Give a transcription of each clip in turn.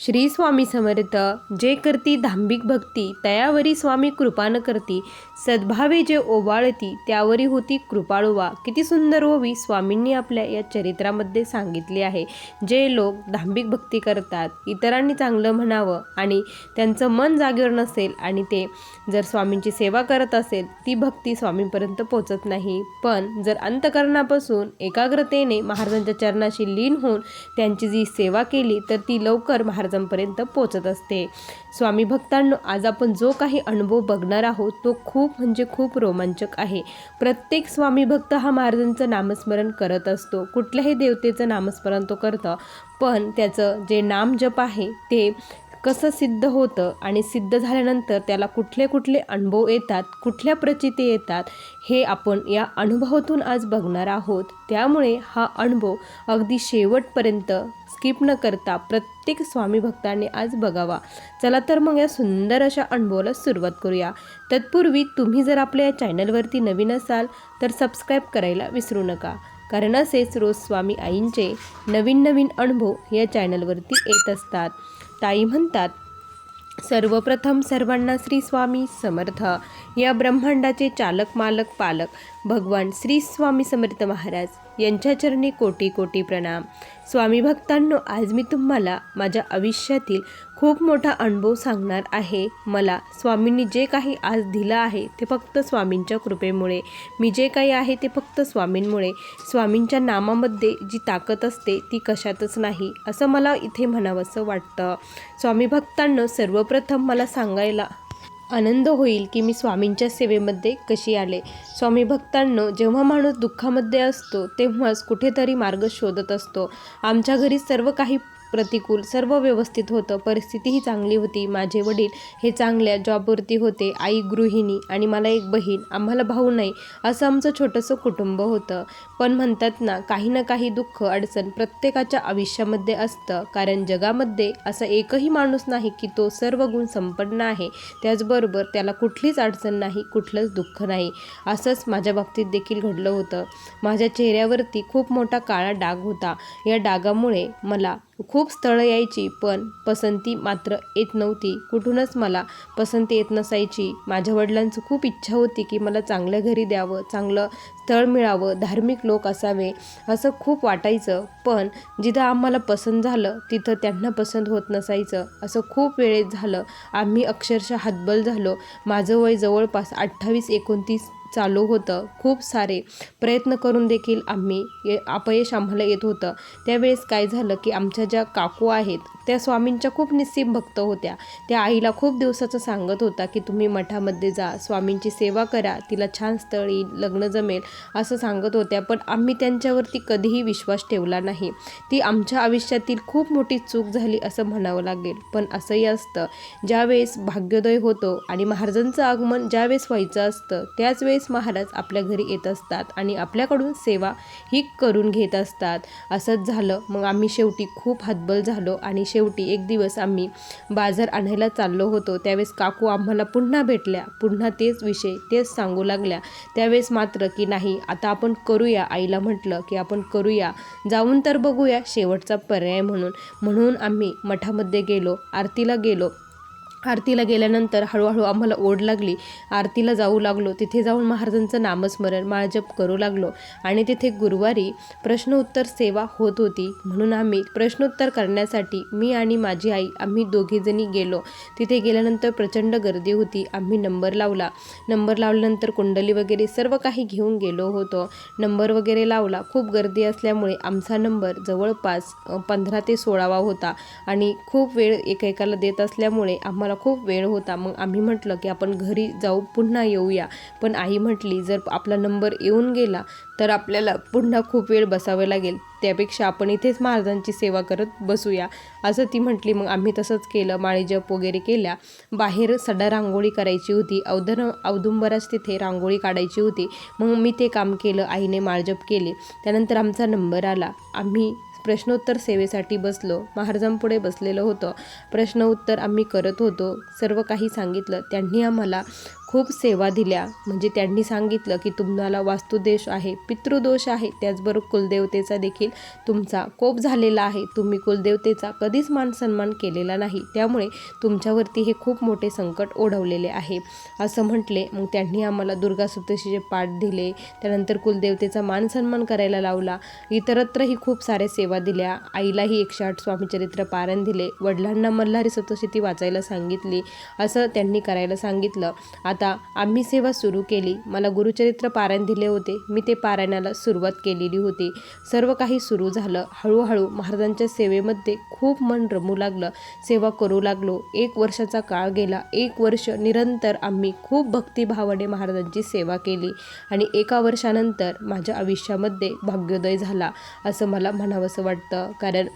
श्री स्वामी समर्थ जे करती धांबिक भक्ती तयावरी स्वामी कृपान करती. सद्भावे जे ओवाळती त्यावरी होती कृपाळुवा. किती सुंदर ओवी स्वामींनी आपल्या या चरित्रामध्ये सांगितले आहे. जे लोक धांबिक भक्ती करतात इतरांनी चांगलं म्हणावं आणि त्यांचं मन जागेवर नसेल आणि ते जर स्वामींची सेवा करत असेल ती भक्ती स्वामींपर्यंत पोचत नाही. पण जर अंतकरणापासून एकाग्रतेने महाराजांच्या चरणाशी लीन होऊन त्यांची जी सेवा केली तर ती लवकर महाराज महाराजांपर्यंत पोचत असते. स्वामी भक्तांनो आज आपण जो काही अनुभव बघणार आहोत तो खूप म्हणजे खूप रोमांचक आहे. प्रत्येक स्वामी भक्त हा महाराजांचं नामस्मरण करत असतो. कुठल्याही देवतेचं नामस्मरण तो करतं. पण त्याचं जे नाम जप आहे ते कसं सिद्ध होतं आणि सिद्ध झाल्यानंतर त्याला कुठले कुठले अनुभव येतात कुठल्या प्रचिती येतात हे आपण या अनुभवातून आज बघणार आहोत. त्यामुळे हा अनुभव अगदी शेवटपर्यंत स्किप न करता प्रत्येक स्वामी भक्ताने आज बघावा. चला तर मग या सुंदर अशा अनुभवाला सुरुवात करूया. तत्पूर्वी तुम्ही जर आपल्या या चॅनलवरती नवीन असाल तर सबस्क्राईब करायला विसरू नका. कारण असेच रोज स्वामी आईंचे नवीन नवीन अनुभव या चॅनलवरती येत असतात. ताई म्हणतात सर्वप्रथम सर्वांना श्री स्वामी समर्थ. या ब्रह्मांडाचे चालक मालक पालक भगवान श्री स्वामी समर्थ महाराज यांच्या चरणी कोटी कोटी प्रणाम. स्वामी भक्तांनो आज मी तुम्हाला माझ्या आयुष्यातील खूप मोठा अनुभव सांगणार आहे. मला स्वामींनी जे काही आज दिलं आहे ते फक्त स्वामींच्या कृपेमुळे. मी जे काही आहे ते फक्त स्वामींमुळे. स्वामींच्या नामामध्ये जी ताकद असते ती कशातच नाही असं मला इथे म्हणावंसं वाटतं. स्वामी भक्तांनो सर्वप्रथम मला सांगायला आनंद होईल की मी स्वामींच्या सेवेमध्ये कशी आले. स्वामी भक्तांनो जेव्हा माणूस दुःखामध्ये असतो तेव्हाच कुठेतरी मार्ग शोधत असतो. आमच्या घरी सर्व काही प्रतिकूल सर्व व्यवस्थित होतं. परिस्थितीही चांगली होती. माझे वडील हे चांगल्या जॉबवरती होते. आई गृहिणी आणि मला एक बहीण. आम्हाला भाऊ नाही. असं आमचं छोटंसं कुटुंब होतं. पण म्हणतात ना काही ना काही दुःख अडचण प्रत्येकाच्या आयुष्यामध्ये असतं. कारण जगामध्ये असं एकही माणूस नाही की तो सर्व गुण संपन्न आहे. त्याचबरोबर त्याला कुठलीच अडचण नाही कुठलंच दुःख नाही. असंच माझ्या बाबतीत देखील घडलं होतं. माझ्या चेहऱ्यावरती खूप मोठा काळा डाग होता. या डागामुळे मला खूप स्थळं यायची पण पसंती मात्र येत नव्हती. कुठूनच मला पसंती येत नसायची. माझ्या वडिलांचं खूप इच्छा होती की मला चांगल्या घरी द्यावं चांगलं स्थळ मिळावं धार्मिक लोक असावे असं खूप वाटायचं. पण जिथं आम्हाला पसंत झालं तिथं त्यांना पसंत होत नसायचं. असं खूप वेळेत झालं. आम्ही अक्षरशः हातबल झालो. माझं वय जवळपास अठ्ठावीस एकोणतीस चालू होतं. खूप सारे प्रयत्न करून देखील आम्ही ये अपयश आम्हाला येत होतं. त्यावेळेस काय झालं की आमच्या ज्या काकू आहेत त्या स्वामींच्या खूप निस्सीम भक्त होत्या. त्या आईला खूप दिवसाचं सांगत होता की तुम्ही मठामध्ये जा स्वामींची सेवा करा तिला छान स्थळ येईल लग्न जमेल असं सांगत होत्या. पण आम्ही त्यांच्यावरती कधीही विश्वास ठेवला नाही. ती आमच्या आयुष्यातील खूप मोठी चूक झाली असं म्हणावं लागेल. पण असंही असतं ज्यावेळेस भाग्योदय होतो आणि महाराजांचं आगमन ज्यावेळेस व्हायचं असतं त्याच वेळेस महाराज आपल्या घरी येत असतात आणि आपल्याकडून सेवा ही करून घेत असतात. असंच झालं. मग आम्ही शेवटी खूप हातबल झालो आणि शेवटी एक दिवस आम्ही बाजार आणायला चाललो होतो. त्यावेळेस काकू आम्हाला पुन्हा भेटल्या. पुन्हा तेच विषय तेच सांगू लागल्या. त्यावेळेस मात्र की नाही आता आपण करूया आईला म्हटलं की आपण करूया. जाऊन तर बघूया शेवटचा पर्याय म्हणून. म्हणून आम्ही मठामध्ये गेलो आरतीला गेलो. आरतीला गेल्यानंतर हळूहळू आम्हाला ओढ लागली. आरतीला जाऊ लागलो. तिथे जाऊन महाराजांचं नामस्मरण माळजप करू लागलो. आणि तिथे गुरुवारी प्रश्नोत्तर सेवा होत होती. म्हणून आम्ही प्रश्नोत्तर करण्यासाठी मी आणि माझी आई आम्ही दोघीजणी गेलो. तिथे गेल्यानंतर प्रचंड गर्दी होती. आम्ही नंबर लावला. नंबर लावल्यानंतर कुंडली वगैरे सर्व काही घेऊन गेलो होतो. नंबर वगैरे लावला. खूप गर्दी असल्यामुळे आमचा नंबर जवळपास पंधरा ते सोळावा होता. आणि खूप वेळ एकेकाला देत असल्यामुळे आम्हाला आम्हाला खूप वेळ होता. मग आम्ही म्हटलं की आपण घरी जाऊ पुन्हा येऊया. पण आई म्हटली जर आपला नंबर येऊन गेला तर आपल्याला पुन्हा खूप वेळ बसावं लागेल. त्यापेक्षा आपण इथेच महाराजांची सेवा करत बसूया असं ती म्हटली. मग आम्ही तसंच केलं. माळी जप वगैरे केल्या. बाहेर सडा रांगोळी करायची होती. अवधन औदुंबराच तिथे रांगोळी काढायची होती. मग मी ते काम केलं. आईने माळजप केले. त्यानंतर आमचा नंबर आला. आम्ही प्रश्नोत्तर सेवेसाठी बसलो. महाराजांपुढे बसलेलं होतं. प्रश्न उत्तर आम्ही करत होतो. सर्व काही सांगितलं. त्यांनी आम्हाला खूप सेवा दिल्या. म्हणजे त्यांनी सांगितलं की तुम्हाला वास्तुदेश आहे पितृदोष आहे. त्याचबरोबर कुलदेवतेचा देखील तुमचा कोप झालेला आहे. तुम्ही कुलदेवतेचा कधीच मान सन्मान केलेला नाही. त्यामुळे तुमच्यावरती हे खूप मोठे संकट ओढवलेले आहे. असं म्हटले मग त्यांनी आम्हाला दुर्गा सप्तशीचे पाठ दिले त्यानंतर कुलदेवतेचा मान सन्मान करायला लावला. इतरत्रही खूप साऱ्या सेवा दिल्या. आईलाही एकशे आठ स्वामीचरित्र पारायण दिले. वडिलांना मल्हारी सप्तशती वाचायला सांगितली. असं त्यांनी करायला सांगितलं. आता आता आम्ही सेवा सुरू केली. मला गुरुचरित्र पारायण दिले होते. मी ते पारायणाला सुरुवात केलेली होती. सर्व काही सुरू झालं. हळूहळू महाराजांच्या सेवेमध्ये खूप मन रमू लागलं. सेवा करू लागलो. एक वर्षाचा काळ गेला. एक वर्ष निरंतर आम्ही खूप भक्तिभावाने महाराजांची सेवा केली. आणि एका वर्षानंतर माझ्या आयुष्यामध्ये भाग्योदय झाला असं मला म्हणावंसं वाटतं. कारण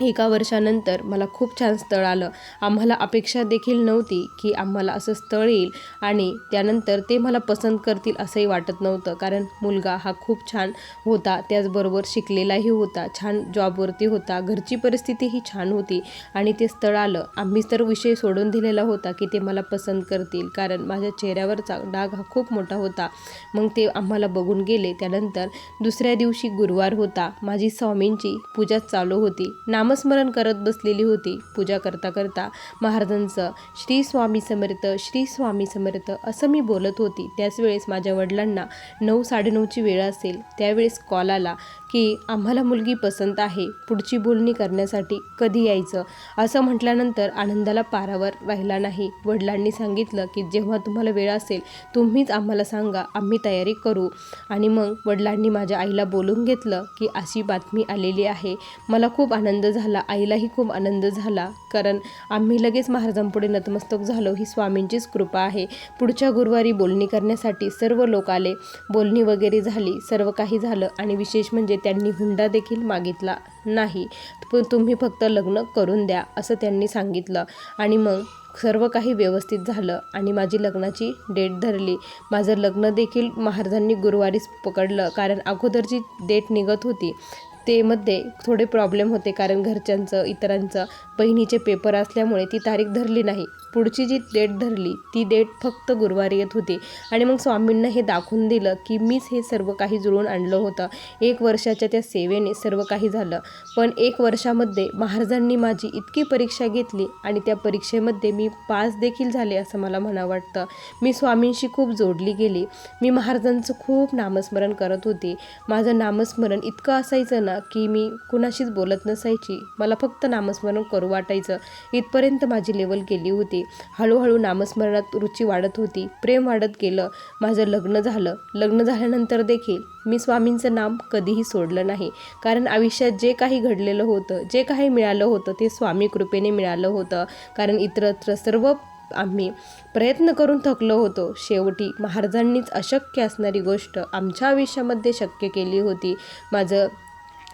एका वर्षानंतर मला खूप छान स्थळ आलं. आम्हाला अपेक्षा देखील नव्हती की आम्हाला असं स्थळ येईल आणि त्यानंतर ते मला पसंत करतील असंही वाटत नव्हतं. कारण मुलगा हा खूप छान होता त्याचबरोबर शिकलेलाही होता छान जॉबवरती होता घरची परिस्थितीही छान होती आणि ते स्थळ आलं. आम्ही तर विषय सोडून दिलेला होता की ते मला पसंत करतील कारण माझ्या चेहऱ्यावरचा डाग हा खूप मोठा होता. मग ते आम्हाला बघून गेले. त्यानंतर दुसऱ्या दिवशी गुरुवार होता. माझी स्वामींची पूजा चालू होती. नामस्मरण करत बसलेली होती. पूजा करता करता महाराजांचं श्री स्वामी समर्थ श्री स्वामी समर्थ असं मी बोलत होती. त्याच वेळेस माझ्या वडिलांना नऊ साडेनऊची वेळ असेल. त्यावेळेस कॉल आला. की आम्हाला मुलगी पसंत आहे पुढची बोलणी करण्यासाठी कधी यायचं? असं म्हटल्यानंतर आनंदाला पारावर राहिला नाही. वडिलांनी सांगितलं की जेव्हा तुम्हाला वेळ असेल तुम्हीच आम्हाला सांगा आम्ही तयारी करू. आणि मग वडिलांनी माझ्या आईला बोलून घेतलं की अशी बातमी आलेली आहे. मला खूप आनंद झाला. आईलाही खूप आनंद झाला. कारण आम्ही लगेच महाराजांपुढे नतमस्तक झालो. ही स्वामींचीच कृपा आहे. पुढच्या गुरुवारी बोलणी करण्यासाठी सर्व लोक आले. बोलणी वगैरे झाली. सर्व काही झालं. आणि विशेष म्हणजे त्यांनी हुंडा देखील मागितला नाही. पण तुम्ही फक्त लग्न करून द्या असं त्यांनी सांगितलं. आणि मग सर्व काही व्यवस्थित झालं आणि माझी लग्नाची डेट धरली. माझं लग्न देखील महाराजांनी गुरुवारीच पकडलं कारण अगोदरची डेट निघत होती. ते मध्ये थोडे प्रॉब्लेम होते कारण घरच्यांचं इतरांचं बहिणीचे पेपर असल्यामुळे ती तारीख धरली नाही. पुढची जी डेट धरली ती डेट फक्त गुरुवारी येत होती. आणि मग स्वामींना हे दाखवून दिलं की मीच हे सर्व काही जुळून आणलं होतं. एक वर्षाच्या त्या सेवेने सर्व काही झालं. पण एक वर्षामध्ये महाराजांनी माझी इतकी परीक्षा घेतली आणि त्या परीक्षेमध्ये मी पास देखील झाले असं मला म्हणा वाटतं. मी स्वामींशी खूप जोडली गेली. मी महाराजांचं खूप नामस्मरण करत होती. माझं नामस्मरण इतकं असायचं ना की मी कुणाशीच बोलत नसायची. मला फक्त नामस्मरण करू वाटायचं. इथपर्यंत माझी लेवल गेली होती. हळूहळू नामस्मरणात रुची वाढत होती. प्रेम वाढत गेलं. माझं लग्न झालं. लग्न झाल्यानंतर देखील मी स्वामींचं नाम कधीही सोडलं नाही. कारण आयुष्यात जे काही घडलेलं होतं जे काही मिळालं होतं ते स्वामी कृपेने मिळालं होतं. कारण इतरत्र सर्व आम्ही प्रयत्न करून थकलो होतो. शेवटी महाराजांनीच अशक्य असणारी गोष्ट आमच्या आयुष्यामध्ये शक्य केली होती. माझं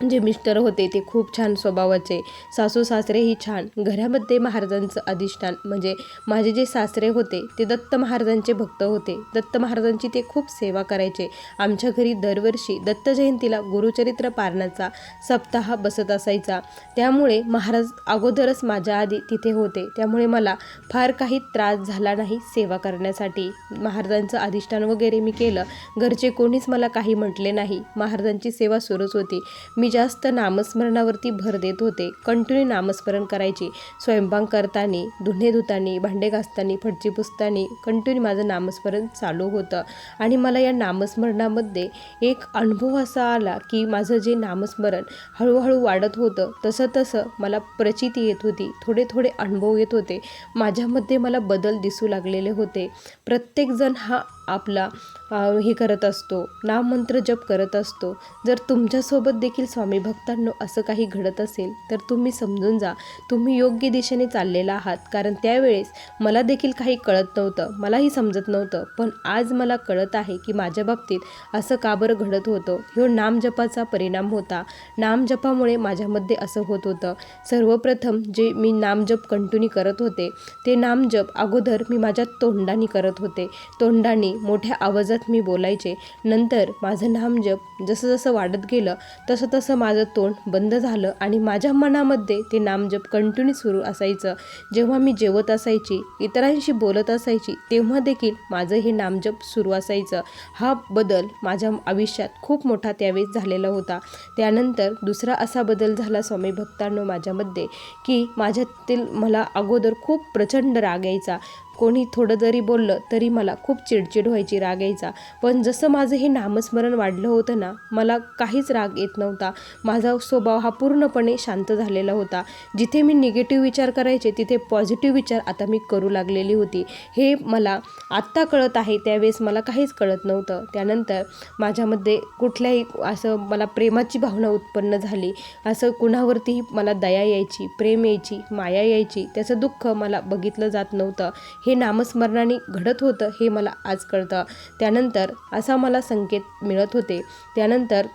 जे मिस्टर होते ते खूप छान स्वभावाचे. सासू सासरेही छान. घरामध्ये महाराजांचं अधिष्ठान म्हणजे माझे जे सासरे होते ते दत्त महाराजांचे भक्त होते. दत्त महाराजांची ते खूप सेवा करायचे. आमच्या घरी दरवर्षी दत्त जयंतीला गुरुचरित्र पारणाचा सप्ताह बसत असायचा. त्यामुळे महाराज अगोदरच माझ्या आधी तिथे होते. त्यामुळे मला फार काही त्रास झाला नाही सेवा करण्यासाठी. महाराजांचं अधिष्ठान वगैरे मी केलं. घरचे कोणीच मला काही म्हटले नाही. महाराजांची सेवा सुरूच होती. मी जास्त नामस्मरणावरती भर देत होते. कंटिन्यू नामस्मरण करायचे. स्वयंपाक करताना धुणे धुताना भांडे घासताना फडची पुसतानी कंटिन्यू माझं नामस्मरण चालू होतं. आणि मला या नामस्मरणामध्ये एक अनुभव असा आला की माझं जे नामस्मरण हळूहळू वाढत होतं तसं तसं मला प्रचिती येत होती. थोडे थोडे अनुभव येत होते. माझ्यामध्ये मला बदल दिसू लागलेले होते. प्रत्येकजण हा आपला हे करत असतो नाममंत्र जप करत असतो. जर तुमच्यासोबत देखील स्वामी भक्तांनो असं काही घडत असेल तर तुम्ही समजून जा. तुम्ही योग्य दिशेने चाललेला आहात. कारण त्यावेळेस मला देखील काही कळत नव्हतं. मलाही समजत नव्हतं. पण आज मला कळत आहे की माझ्या बाबतीत असं का बरं घडत होतं? ह्यो नामजपाचा परिणाम होता. नामजपामुळे माझ्यामध्ये असं होत होतं. सर्वप्रथम जे मी नामजप कंटिन्यू करत होते ते नामजप अगोदर मी माझ्या तोंडाने करत होते. तोंडाने मोठ्या आवाजात मी बोलायचे. नंतर माझं नामजप जसं जसं वाढत गेलं तसं तसं माझं तोंड बंद झालं आणि माझ्या मनामध्ये ते नामजप कंटिन्यू सुरू असायचं. जेव्हा मी जेवत असायची इतरांशी बोलत असायची तेव्हा देखील माझं हे नामजप सुरू असायचं. हा बदल माझ्या आयुष्यात खूप मोठा त्यावेळेस झालेला होता. त्यानंतर दुसरा असा बदल झाला स्वामी भक्तांनो माझ्यामध्ये की माझ्यातील मला अगोदर खूप प्रचंड राग यायचा. कोणी थोडं जरी बोललं तरी मला खूप चिडचिड व्हायची राग यायचा. पण जसं माझं हे नामस्मरण वाढलं होतं ना मला काहीच राग येत नव्हता. माझा स्वभाव हा पूर्णपणे शांत झालेला होता. जिथे मी निगेटिव्ह विचार करायचे तिथे पॉझिटिव्ह विचार आता मी करू लागलेली होती. हे मला आत्ता कळत आहे त्यावेळेस मला काहीच कळत नव्हतं. त्यानंतर माझ्यामध्ये कुठल्याही असं मला प्रेमाची भावना उत्पन्न झाली. असं कुणावरतीही मला दया यायची प्रेम यायची माया यायची त्याचं दुःख मला बघितलं जात नव्हतं. हे हे नामस्मरणाने घडत होतं हे मला आज कळतं. त्यानंतर असा मला संकेत मिळत होते. त्यानंतर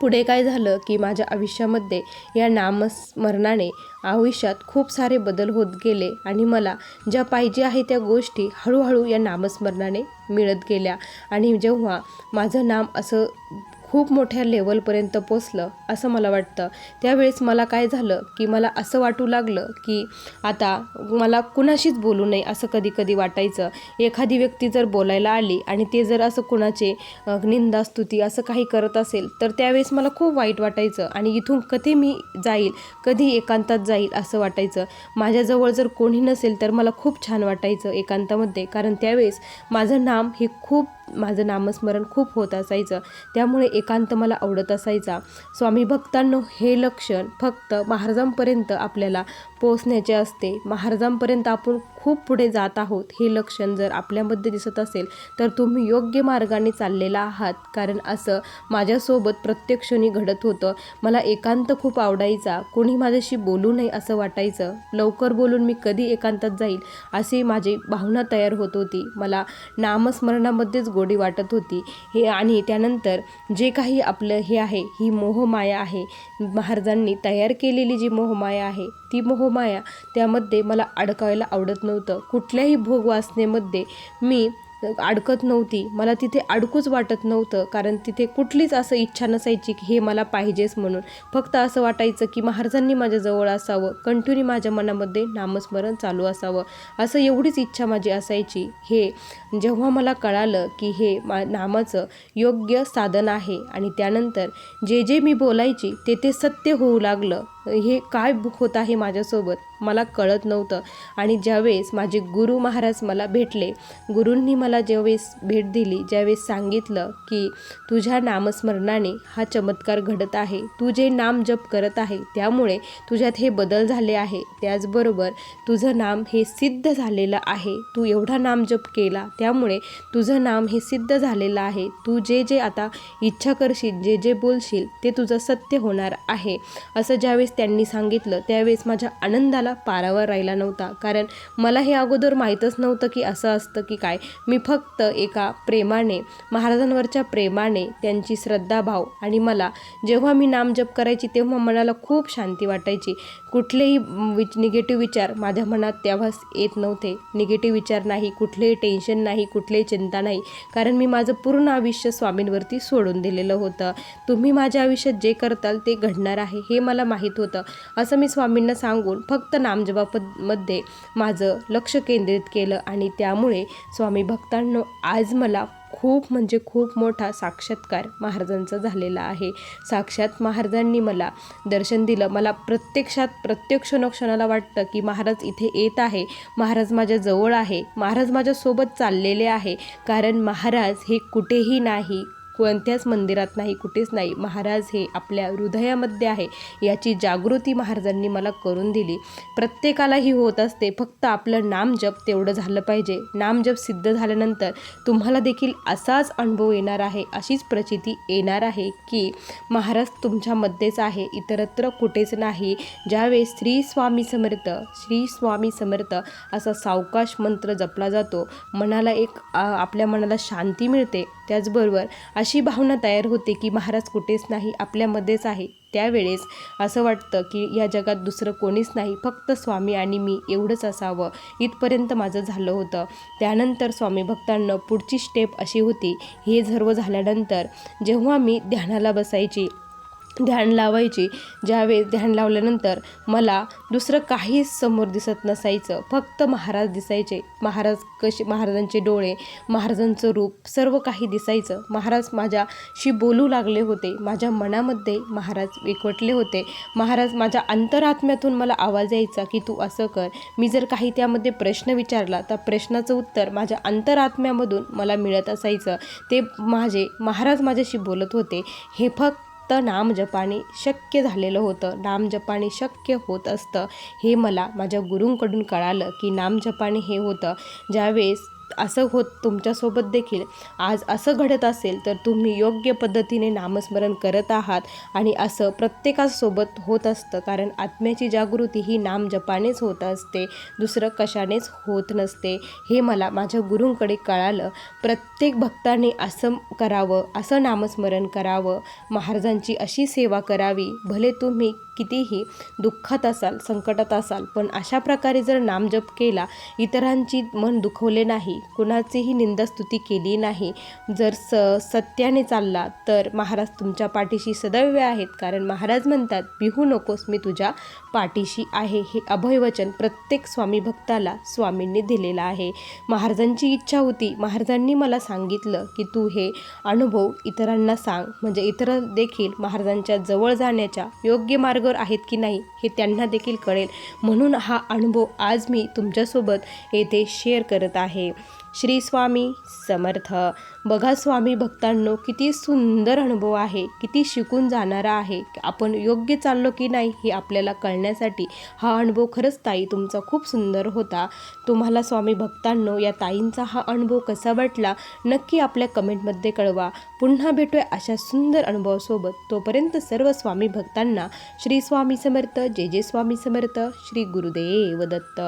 पुढे काय झालं की माझ्या आयुष्यामध्ये या नामस्मरणाने आयुष्यात खूप सारे बदल होत गेले आणि मला ज्या पाहिजे आहे त्या गोष्टी हळूहळू या नामस्मरणाने मिळत गेल्या. आणि जेव्हा माझं नाम असं खूप मोठ्या लेवलपर्यंत पोचलं असं मला वाटतं. त्यावेळेस मला काय झालं की मला असं वाटू लागलं की आता मला कुणाशीच बोलू नये असं कधी कधी वाटायचं. एखादी व्यक्ती जर बोलायला आली आणि ते जर असं कुणाचे निंदा निंदास्तुती असं काही करत असेल तर त्यावेळेस मला खूप वाईट वाटायचं आणि इथून कधी मी जाईल कधी एकांतात जाईल असं वाटायचं. माझ्याजवळ जर कोणी नसेल तर मला खूप छान वाटायचं एकांतामध्ये कारण त्यावेळेस माझं नाम हे खूप माझं नामस्मरण खूप होत असायचं. त्यामुळे एकांत मला आवडत असायचा. स्वामी भक्तांनो हे लक्षण फक्त महाराजांपर्यंत आपल्याला पोचण्याचे असते. महाराजांपर्यंत आपण खूप पुढे जात आहोत हे लक्षण जर आपल्यामध्ये दिसत असेल तर तुम्ही योग्य मार्गाने चाललेला आहात. कारण असं माझ्यासोबत प्रत्येक क्षणी घडत होतं. मला एकांत खूप आवडायचा. कोणी माझ्याशी बोलू नये असं वाटायचं. लवकर बोलून मी कधी एकांतात जाईल अशी माझी भावना तयार होत होती. मला नामस्मरणामध्येच गोडी वाटत होती. हे आणि त्यानंतर जे काही आपलं हे आहे ही मोहमाया आहे. महाराजांनी तयार केलेली जी मोहमाया आहे ती मोहमाया त्यामध्ये मला अडकायला आवडत नव्हतं. कुठल्याही भोगवासनेमध्ये मी अडकत नव्हती. मला तिथे अडकूच वाटत नव्हतं कारण तिथे कुठलीच असं इच्छा नसायची की हे मला पाहिजेच म्हणून. फक्त असं वाटायचं की महाराजांनी माझ्याजवळ असावं कंटिन्यू माझ्या मनामध्ये नामस्मरण चालू असावं. असं एवढीच इच्छा माझी असायची. हे जेव्हा मला कळालं की हे मा नामाचं योग्य साधन आहे आणि त्यानंतर जे जे मी बोलायची ते ते सत्य होऊ लागलं. हे काय होत आहे माझ्यासोबत मला कळत नव्हतं. आणि ज्यावेळेस माझे गुरु महाराज मला भेटले गुरूंनी मला ज्यावेळेस भेट दिली ज्यावेळेस सांगितलं की तुझ्या नामस्मरणाने हा चमत्कार घडत आहे तू जे नाम जप करत आहे त्यामुळे तुझ्यात हे बदल झाले आहे. त्याचबरोबर तुझं नाम हे सिद्ध झालेलं आहे. तू एवढा नाम जप केला त्यामुळे तुझं नाम हे सिद्ध झालेलं आहे. तू जे जे आता इच्छा करशील जे जे बोलशील ते तुझं सत्य होणार आहे. असं ज्यावेळेस त्यांनी सांगितलं त्यावेळेस माझ्या आनंदाला पारावर राहिला नव्हता. कारण मला हे अगोदर माहीतच नव्हतं की असं असतं की काय. मी फक्त एका प्रेमाने महाराजांवरच्या प्रेमाने त्यांची श्रद्धाभाव आणि मला जेव्हा मी नामजप करायची तेव्हा मनाला खूप शांती वाटायची. कुठलेही विच निगेटिव्ह विचार माझ्या मनात तेव्हाच येत नव्हते. निगेटिव्ह विचार नाही कुठलेही टेन्शन नाही कुठलीही चिंता नाही. कारण मी माझं पूर्ण आयुष्य स्वामींवरती सोडून दिलेलं होतं. तुम्ही माझ्या आयुष्यात जे करताल ते घडणार आहे हे मला माहीत होतं. असं मी स्वामींना सांगून फक्त नामजबापमध्ये माझं लक्ष केंद्रित केलं आणि त्यामुळे स्वामी भक्तांनो आज मला खूप म्हणजे खूप मोठा साक्षात्कार महाराजांचा झालेला आहे. साक्षात महाराजांनी मला दर्शन दिलं. मला प्रत्यक्षात प्रत्येक क्षणोक्षणाला वाटतं की महाराज इथे येत आहे. महाराज माझ्या जवळ आहे. महाराज माझ्यासोबत चाललेले आहे. कारण महाराज हे कुठेही नाही. कोणत्याच मंदिरात नाही कुठेच नाही. महाराज हे आपल्या हृदयामध्ये आहे याची जागृती महाराजांनी मला करून दिली. प्रत्येकालाही होत असते फक्त आपलं नाम जप तेवढं झालं पाहिजे. नाम जप सिद्ध झाल्यानंतर तुम्हाला देखील असाच अनुभव येणार आहे अशीच प्रचिती येणार आहे की महाराज तुमच्यामध्येच आहे इतरत्र कुठेच नाही. ज्यावेळेस श्री स्वामी समर्थ श्री स्वामी समर्थ असा सावकाश मंत्र जपला जातो मनाला एक आपल्या मनाला शांती मिळते. त्याचबरोबर अशी भावना तयार होते की महाराज कुठेच नाही आपल्यामध्येच आहे. त्यावेळेस असं वाटतं की या जगात दुसरं कोणीच नाही फक्त स्वामी आणि मी एवढंच असावं. इथपर्यंत माझं झालं होतं. त्यानंतर स्वामी भक्तांना पुढची स्टेप अशी होती. हे सर्व झाल्यानंतर जेव्हा मी ध्यानाला बसायची ध्यान लावायची. ज्यावेळेस ध्यान लावल्यानंतर मला दुसरं काहीच समोर दिसत नसायचं. फक्त महाराज दिसायचे. महाराज कसे महाराजांचे डोळे महाराजांचं रूप सर्व काही दिसायचं. महाराज माझ्याशी बोलू लागले होते. माझ्या मनामध्ये महाराज एकवटले होते. महाराज माझ्या अंतरात्म्यातून मला आवाज यायचा की तू असं कर. मी जर काही त्यामध्ये प्रश्न विचारला तर प्रश्नाचं उत्तर माझ्या अंतरात्म्यामधून मला मिळत असायचं. ते माझे महाराज माझ्याशी बोलत होते. हे फक्त तर नामजपाने शक्य झालेलं होतं. नामजपाने शक्य होत असतं. हे मला माझ्या गुरूंकडून कळालं की नामजपाने हे होतं. ज्यावेळेस असं होत तुमच्यासोबत देखील आज असं घडत असेल तर तुम्ही योग्य पद्धतीने नामस्मरण करत आहात आणि असं प्रत्येकासोबत होत असतं. कारण आत्म्याची जागृती ही नामजपानेच होत असते दुसरं कशानेच होत नसते. हे मला माझ्या गुरूंकडे कळालं. प्रत्येक भक्ताने असं करावं असं नामस्मरण करावं. महाराजांची अशी सेवा करावी. भले तुम्ही कितीही दुःखात असाल संकटात असाल पण अशा प्रकारे जर नामजप केला इतरांची मन दुखवले नाही कुणाचीही निंदास्तुती केली नाही जर स सत्याने चालला तर महाराज तुमच्या पाठीशी सदैव आहेत. कारण महाराज म्हणतात बिहू नकोस मी तुझ्या पाठीशी आहे हे अभयवचन प्रत्येक स्वामी भक्ताला स्वामींनी दिलेलं आहे. महाराजांची इच्छा होती. महाराजांनी मला सांगितलं की तू हे अनुभव इतरांना सांग. म्हणजे इतर देखील महाराजांच्या जवळ जाण्याच्या योग्य मार्गावर आहेत की नाही हे त्यांना देखील कळेल. म्हणून हा अनुभव आज मी तुमच्यासोबत येथे शेअर करत आहे. श्री स्वामी समर्थ. बघा स्वामी भक्तांनो किती सुंदर अनुभव आहे किती शिकून जाणारा आहे आपण योग्य चाललो की नाही हे आपल्याला कळण्यासाठी हा अनुभव खरंच ताई तुमचा खूप सुंदर होता. तुम्हाला स्वामी भक्तांनो या ताईंचा हा अनुभव कसा वाटला नक्की आपल्या कमेंटमध्ये कळवा. पुन्हा भेटूया अशा सुंदर अनुभवासोबत. तोपर्यंत सर्व स्वामी भक्तांना श्री स्वामी समर्थ जे जे स्वामी समर्थ श्री गुरुदेव दत्त.